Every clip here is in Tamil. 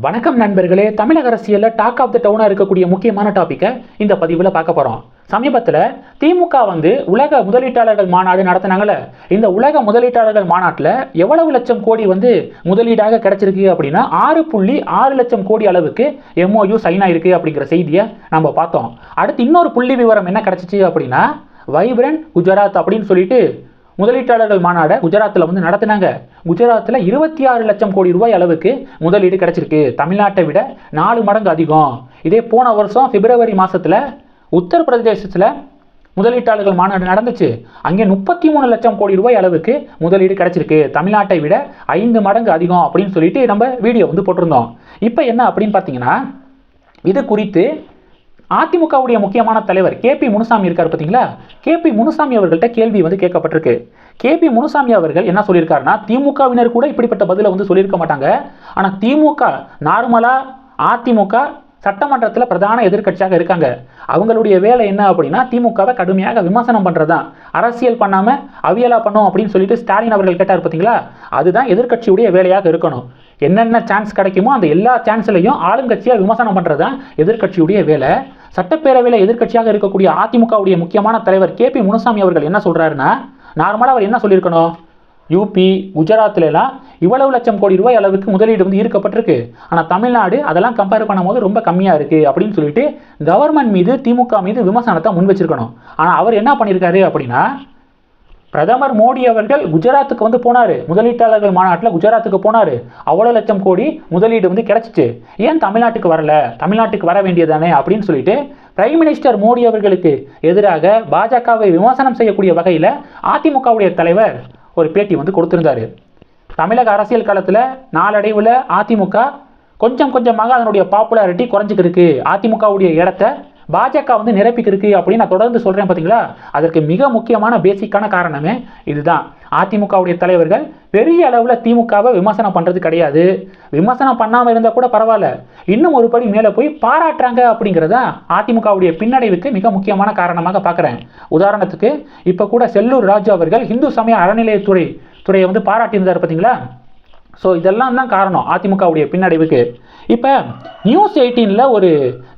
வணக்கம் நண்பர்களே தமிழக அரசியலில் டாக் ஆஃப் த டவுனாக இருக்கக்கூடிய முக்கியமான டாப்பிக்கை இந்த பதிவில் பார்க்க போகிறோம் சமீபத்தில் திமுக வந்து உலக முதலீட்டாளர்கள் மாநாடு நடத்தினாங்களே இந்த உலக முதலீட்டாளர்கள் மாநாட்டில் எவ்வளவு லட்சம் கோடி வந்து முதலீடாக கிடைச்சிருக்கு அப்படின்னா ஆறு புள்ளி ஆறு லட்சம் கோடி அளவுக்கு எம்ஓயு சைன் ஆயிருக்கு அப்படிங்கிற செய்தியை நம்ம பார்த்தோம். அடுத்து இன்னொரு புள்ளி விவரம் என்ன கிடைச்சிச்சு அப்படின்னா வைப்ரண்ட் குஜராத் அப்படின்னு சொல்லிட்டு முதலீட்டாளர்கள் மாநாடை குஜராத்தில் வந்து நடத்தினாங்க. குஜராத்தில் இருபத்தி ஆறு லட்சம் கோடி ரூபாய் அளவுக்கு முதலீடு கிடைச்சிருக்கு. தமிழ்நாட்டை விட நாலு மடங்கு அதிகம். இதே போன வருஷம் பிப்ரவரி மாதத்தில் உத்தரப்பிரதேசத்தில் முதலீட்டாளர்கள் மாநாடு நடந்துச்சு. அங்கே முப்பத்தி மூணு லட்சம் கோடி ரூபாய் அளவுக்கு முதலீடு கிடைச்சிருக்கு. தமிழ்நாட்டை விட ஐந்து மடங்கு அதிகம் அப்படின்னு சொல்லிட்டு நம்ம வீடியோ வந்து போட்டிருந்தோம். இப்போ என்ன அப்படின்னு பார்த்தீங்கன்னா இது குறித்து அதிமுகவுடைய முக்கியமான தலைவர் கேபி முனுசாமி இருக்கார் பார்த்தீங்களா கேபி முனுசாமி அவர்கள்ட்ட கேள்வி வந்து கேட்கப்பட்டிருக்கு. கேபி முனுசாமி அவர்கள் என்ன சொல்லியிருக்காருன்னா திமுகவினர் கூட இப்படிப்பட்ட பதிலை வந்து சொல்லியிருக்க மாட்டாங்க. ஆனால் திமுக நார்மலாக அதிமுக சட்டமன்றத்தில் பிரதான எதிர்க்கட்சியாக இருக்காங்க. அவங்களுடைய வேலை என்ன அப்படின்னா திமுகவை கடுமையாக விமர்சனம் பண்ணுறது தான் அரசியல் பண்ணாமல் அவியலா பண்ணோம் அப்படின்னு சொல்லிட்டு ஸ்டாலின் அவர்கள் கேட்டார் பார்த்தீங்களா அதுதான் எதிர்க்கட்சியுடைய வேலையாக இருக்கணும். என்னென்ன சான்ஸ் கிடைக்குமோ அந்த எல்லா சான்ஸ்லையும் ஆளுங்கட்சியாக விமர்சனம் பண்ணுறது தான் எதிர்க்கட்சியுடைய வேலை. சட்டப்பேரவையில் எதிர்க்கட்சியாக இருக்கக்கூடிய அதிமுகவுடைய முக்கியமான தலைவர் கே பி முனுசாமி அவர்கள் என்ன சொல்கிறாருன்னா நார்மலாக அவர் என்ன சொல்லியிருக்கணும்? யூபி குஜராத்லாம் இவ்வளவு லட்சம் கோடி ரூபாய் அளவுக்கு முதலீடு வந்து ஈர்க்கப்பட்டிருக்கு. ஆனால் தமிழ்நாடு அதெல்லாம் கம்பேர் பண்ணும்போது ரொம்ப கம்மியாக இருக்குது அப்படின்னு சொல்லிட்டு கவர்மெண்ட் மீது திமுக மீது விமர்சனத்தை முன் வச்சிருக்கணும். ஆனால் அவர் என்ன பண்ணியிருக்காரு அப்படின்னா பிரதமர் மோடி அவர்கள் குஜராத்துக்கு வந்து போனார். முதலீட்டாளர்கள் மாநாட்டில் குஜராத்துக்கு போனார். அவ்வளோ லட்சம் கோடி முதலீடு வந்து கிடச்சிச்சு. ஏன் தமிழ்நாட்டுக்கு வரல? தமிழ்நாட்டுக்கு வர வேண்டியதானே அப்படின்னு சொல்லிட்டு பிரைம் மினிஸ்டர் மோடி அவர்களுக்கு எதிராக பாஜகவை விமர்சனம் செய்யக்கூடிய வகையில் அதிமுகவுடைய தலைவர் ஒரு பேட்டி வந்து கொடுத்திருந்தார். தமிழக அரசியல் காலத்தில் நாளடைவில் அதிமுக கொஞ்சம் கொஞ்சமாக அதனுடைய பாப்புலாரிட்டி குறைஞ்சிக்கிருக்கு அதிமுகவுடைய இடத்த பாஜக வந்து நிரப்பிக்கிருக்கு அப்படின்னு நான் தொடர்ந்து சொல்கிறேன் பார்த்தீங்களா அதற்கு மிக முக்கியமான பேசிக்கான காரணமே இதுதான். அதிமுகவுடைய தலைவர்கள் பெரிய அளவில் திமுகவை விமர்சனம் பண்ணுறது கிடையாது. விமர்சனம் பண்ணாமல் இருந்தால் கூட பரவாயில்ல. இன்னும் ஒரு படி மேலே போய் பாராட்டுறாங்க அப்படிங்கிறத அதிமுகவுடைய பின்னடைவுக்கு மிக முக்கியமான காரணமாக பார்க்குறேன் உதாரணத்துக்கு இப்போ கூட செல்லூர் ராஜு அவர்கள் இந்து சமய அறநிலையத்துறை துறையை வந்து பாராட்டியிருந்தார் பார்த்தீங்களா ஸோ இதெல்லாம் தான் காரணம். அதிமுகவுடைய பின்னடைவுக்கு. இப்போ நியூஸ் எயிட்டீனில் ஒரு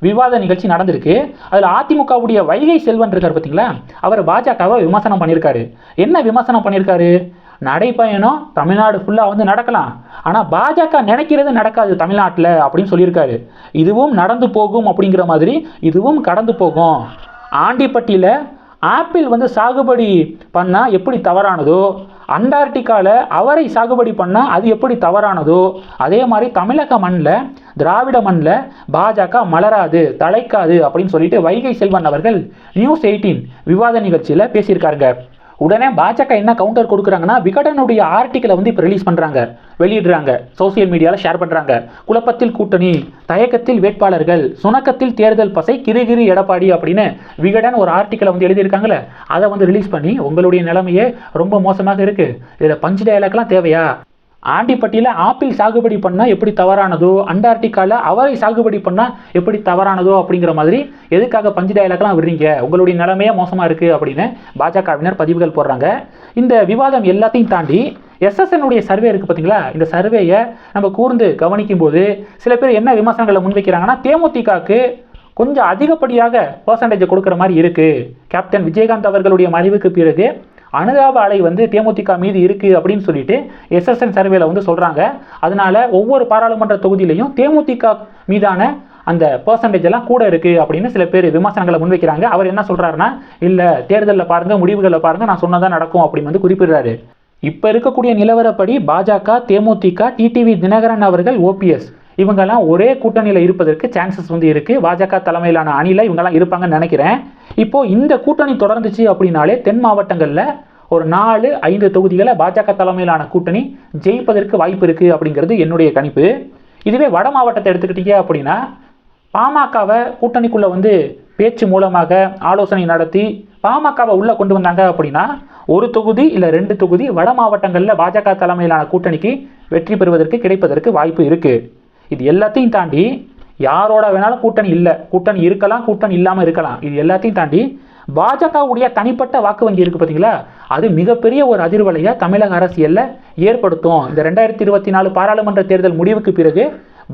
விவாத நிகழ்ச்சி நடந்திருக்கு. அதில் அதிமுகவுடைய வைகை செல்வன் இருக்கார் பார்த்தீங்களா அவர் பாஜகவை விமர்சனம் பண்ணியிருக்காரு. என்ன விமர்சனம் பண்ணியிருக்காரு? நடைப்பயணம் தமிழ்நாடு ஃபுல்லாக வந்து நடக்கலாம். ஆனால் பாஜக நினைக்கிறது நடக்காது தமிழ்நாட்டில் அப்படின்னு சொல்லியிருக்காரு. இதுவும் நடந்து போகும் அப்படிங்கிற மாதிரி இதுவும் கடந்து போகும். ஆண்டிப்பட்டியில் ஆப்பிள் வந்து சாகுபடி பண்ணால் எப்படி தவறானதோ அண்டார்டிகாவில் அவரை சாகுபடி பண்ணால் அது எப்படி தவறானதோ? அதே மாதிரி தமிழக மண்ணில் திராவிட மண்ணில் பாஜக மலராது தலைக்காது அப்படின்னு சொல்லிட்டு வைகை செல்வன் அவர்கள் நியூஸ் எயிட்டீன் விவாத நிகழ்ச்சியில் பேசியிருக்காருங்க. உடனே பாஜக என்ன கவுண்டர் கொடுக்குறாங்கன்னா விகடனுடைய ஆர்டிக்கலை வந்து இப்போ ரிலீஸ் பண்ணுறாங்க வெளியிடுறாங்க சோசியல் மீடியாவில் ஷேர் பண்ணுறாங்க குழப்பத்தில் கூட்டணி தயக்கத்தில் வேட்பாளர்கள் சுணக்கத்தில் தேர்தல் பசை கிருகிரி எடப்பாடி அப்படின்னு விகடன் ஒரு ஆர்டிக்கலை வந்து எழுதியிருக்காங்களே அதை வந்து ரிலீஸ் பண்ணி உங்களுடைய நிலைமையே ரொம்ப மோசமாக இருக்குது இதில் பஞ்சு டயலாக்லாம் தேவையா? ஆண்டிப்பட்டியில் ஆப்பிள் சாகுபடி பண்ணால் எப்படி தவறானதோ அண்டார்டிகாவில் அவரை சாகுபடி பண்ணால் எப்படி தவறானதோ அப்படிங்கிற மாதிரி எதுக்காக பஞ்சு டயலாக்லாம் விடுறீங்க? உங்களுடைய நிலைமையே மோசமாக இருக்குது அப்படின்னு பாஜகவினர் பதிவுகள் போடுறாங்க. இந்த விவாதம் எல்லாத்தையும் தாண்டி எஸ்எஸ்என்னுடைய சர்வே இருக்குது பார்த்தீங்களா இந்த சர்வேயை நம்ம கூர்ந்து கவனிக்கும் போது சில பேர் என்ன விமர்சனங்களை முன்வைக்கிறாங்கன்னா தேமுதிகக்கு கொஞ்சம் அதிகப்படியாக பர்சன்டேஜ் கொடுக்குற மாதிரி இருக்குது கேப்டன் விஜயகாந்த் அவர்களுடைய மறைவுக்கு பிறகு அனுதாப அலை வந்து தேமுதிக மீது இருக்குது அப்படின்னு சொல்லிட்டு எஸ்எஸ்என் சர்வேல வந்து சொல்கிறாங்க அதனால் ஒவ்வொரு பாராளுமன்ற தொகுதியிலையும் தேமுதிக மீதான அந்த பர்சன்டேஜ் எல்லாம் கூட இருக்குது அப்படின்னு சில பேர் விமர்சனங்களை முன்வைக்கிறாங்க. அவர் என்ன சொல்கிறாருன்னா இல்லை தேர்தலில் பாருங்கள் முடிவுகளில் பாருங்கள் நான் சொன்னதான் நடக்கும் அப்படின்னு வந்து குறிப்பிடுறாரு. இப்போ இருக்கக்கூடிய நிலவரப்படி பாஜக தேமுதிக டிடிவி தினகரன் அவர்கள் ஓபிஎஸ் இவங்கெல்லாம் ஒரே கூட்டணியில் இருப்பதற்கு சான்சஸ் வந்து இருக்குது பாஜக தலைமையிலான அணியில் இவங்கெல்லாம் இருப்பாங்கன்னு நினைக்கிறேன். இப்போது இந்த கூட்டணி தொடர்ந்துச்சு அப்படின்னாலே தென் மாவட்டங்களில் ஒரு நாலு ஐந்து தொகுதிகளை பாஜக தலைமையிலான கூட்டணி ஜெயிப்பதற்கு வாய்ப்பு இருக்குது அப்படிங்கிறது என்னுடைய கணிப்பு. இதுவே வட மாவட்டத்தை எடுத்துக்கிட்டீங்க அப்படின்னா பாமகவை கூட்டணிக்குள்ளே வந்து பேச்சு மூலமாக ஆலோசனை நடத்தி பாமகவை உள்ளே கொண்டு வந்தாங்க அப்படின்னா ஒரு தொகுதி இல்லை ரெண்டு தொகுதி வட மாவட்டங்களில் பாஜக தலைமையிலான கூட்டணிக்கு வெற்றி பெறுவதற்கு கிடைப்பதற்கு வாய்ப்பு இருக்குது இது எல்லாத்தையும் தாண்டி யாரோட வேணாலும் கூட்டணி இல்லை. கூட்டணி இருக்கலாம் கூட்டணி இல்லாமல் இருக்கலாம். இது எல்லாத்தையும் தாண்டி பாஜகவுடைய தனிப்பட்ட வாக்கு வங்கி இருக்குது பார்த்தீங்களா அது மிகப்பெரிய ஒரு அதிர்வலையை தமிழக அரசியலில் ஏற்படுத்தும். இந்த ரெண்டாயிரத்தி இருபத்தி நாலு பாராளுமன்ற தேர்தல் முடிவுக்கு பிறகு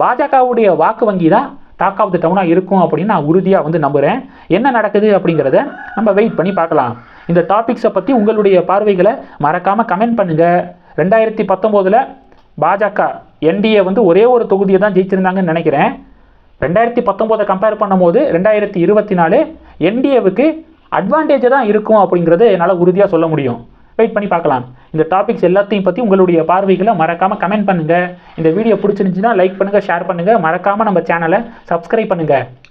பாஜகவுடைய வாக்கு வங்கி தான் டாக் ஆஃப் த டவுனாக இருக்கும் அப்படின்னு நான் உறுதியாக வந்து நம்புகிறேன் என்ன நடக்குது அப்படிங்கிறத நம்ம வெயிட் பண்ணி பார்க்கலாம். இந்த டாபிக்ஸை பற்றி உங்களுடைய பார்வைகளை மறக்காமல் கமெண்ட் பண்ணுங்கள் ரெண்டாயிரத்தி பத்தொம்போதில் பாஜக என்டிஏ வந்து ஒரே ஒரு தொகுதியை தான் ஜெயிச்சிருந்தாங்கன்னு நினைக்கிறேன். ரெண்டாயிரத்தி பத்தொம்போதை கம்பேர் பண்ணும்போது ரெண்டாயிரத்தி இருபத்தி நாலு என்டிஏவுக்கு அட்வான்டேஜ் தான் இருக்கும் அப்படிங்கிறது என்னால் உறுதியாக சொல்ல முடியும். வெயிட் பண்ணி பார்க்கலாம். இந்த டாபிக்ஸ் எல்லாத்தையும் பற்றி உங்களுடைய பார்வைகளை மறக்காமல் கமெண்ட் பண்ணுங்கள் இந்த வீடியோ பிடிச்சிருந்துச்சுன்னா லைக் பண்ணுங்கள் ஷேர் பண்ணுங்கள் மறக்காமல் நம்ம சேனலை சப்ஸ்கிரைப் பண்ணுங்கள்